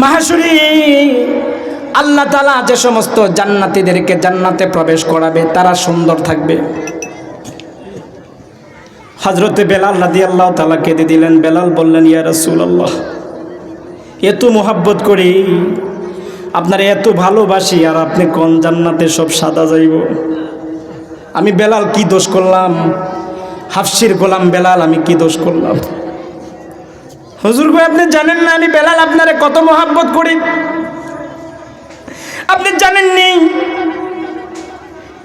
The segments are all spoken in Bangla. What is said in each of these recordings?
মাহাসুরি, আল্লাহ তালা যে সমস্ত জান্নাতিদেরকে জান্নাতে প্রবেশ করাবে, তারা সুন্দর থাকবে। হজরতে বেলাল রাদি আল্লাহ তালা কেঁদে দিলেন। বেলাল বললেন, ইয়া রসুল আল্লাহ এত মোহাব্বত করি, আপনার এত ভালোবাসি, আর আপনি কোন জান্নাতে সব সাদা যাইব? আমি বেলাল কি দোষ করলাম? হাফসির গোলাম বেলাল, আমি কি দোষ করলাম? হুজুর ভাই, আপনি জানেন না আমি বেলাল আপনারে কত মোহাব্বত করি? আপনি জানেন জানেননি?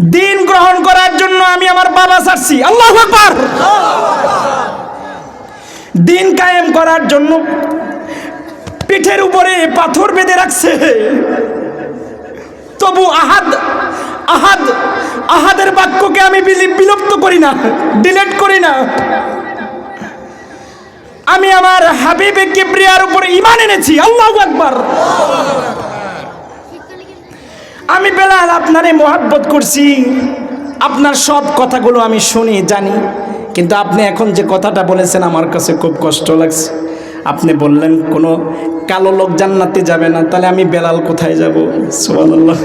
দিন গ্রহণ করার জন্য আমি আমার বাবা ছাড়ছি। আল্লাহ দিন কায়েম করার জন্য পিঠের উপরে পাথর বেঁধে রাখছে। তবু আহাদ আহাদ, আহাদের বাক্যকে আমি বিলি- বিলুপ্ত করি না, ডিলেট করি না। হাবিবে কিবরিয়ার উপরে ইমান এনেছি। আল্লাহ আকবার। আমি বেলাল আপনারে মোহাব্বত করছি। আপনার সব কথাগুলো আমি শুনি, জানি। কিন্তু আপনি এখন যে কথাটা বলেছেন আমার কাছে খুব কষ্ট লাগছে। আপনি বললেন, কোনো কালো লোক জান্নাতে যাবে না, তাহলে আমি বেলাল কোথায় যাব? সুবহানাল্লাহ।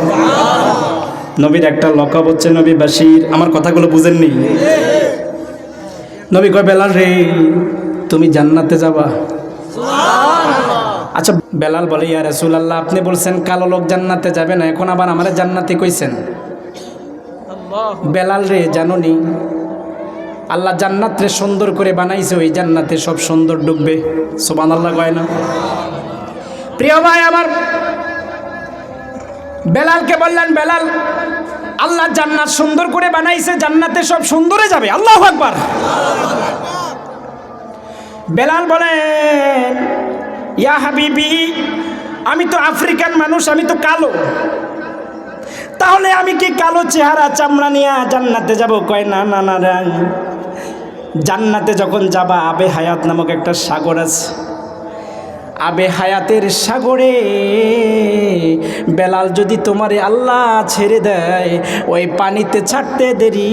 নবীর একটা লকব হচ্ছে নবী বাসির আমার কথাগুলো বুঝেননি। নবী কয়, বেলাল রে তুমি জান্নাতে যাবা। আচ্ছা বেলাল বলে, ইয়া রাসূলুল্লাহ, আপনি বলছেন কালো লোক জান্নাতে যাবে না, এখন আবার আমারে জান্নাতে কইছেন। বেলাল রে, জানুনি, আল্লাহ জান্নাত রে সুন্দর করে বানাইছে, ওই জান্নাতে সব সুন্দর ডুববে। সুবহানাল্লাহ কয় না। প্রিয় ভাই আমার, বেলালকে বললেন, বেলাল, আল্লাহ জান্নাত সুন্দর করে বানাইছে, জান্নাতে সব সুন্দরে যাবে। আল্লাহ আকবার। বেলাল বলেন, ইয়া হাবিবি, আমি তো আফ্রিকান মানুষ, আমি তো কালো। তাহলে আমি কি কালো চেহারা চামড়া নিয়ে জান্নাতে যাব? কয়, না না না জান্নাতে যখন যাবা, আবে হায়াত নামক একটা সাগর আছে। আবে হায়াতের সাগরে, বেলাল যদি তোমারে আল্লাহ ছেড়ে দেয়, ওই পানিতে ছাড়তে দেরি,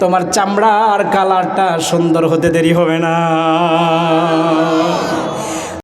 তোমার চামড়ার কালারটা সুন্দর হতে দেরি হবে না।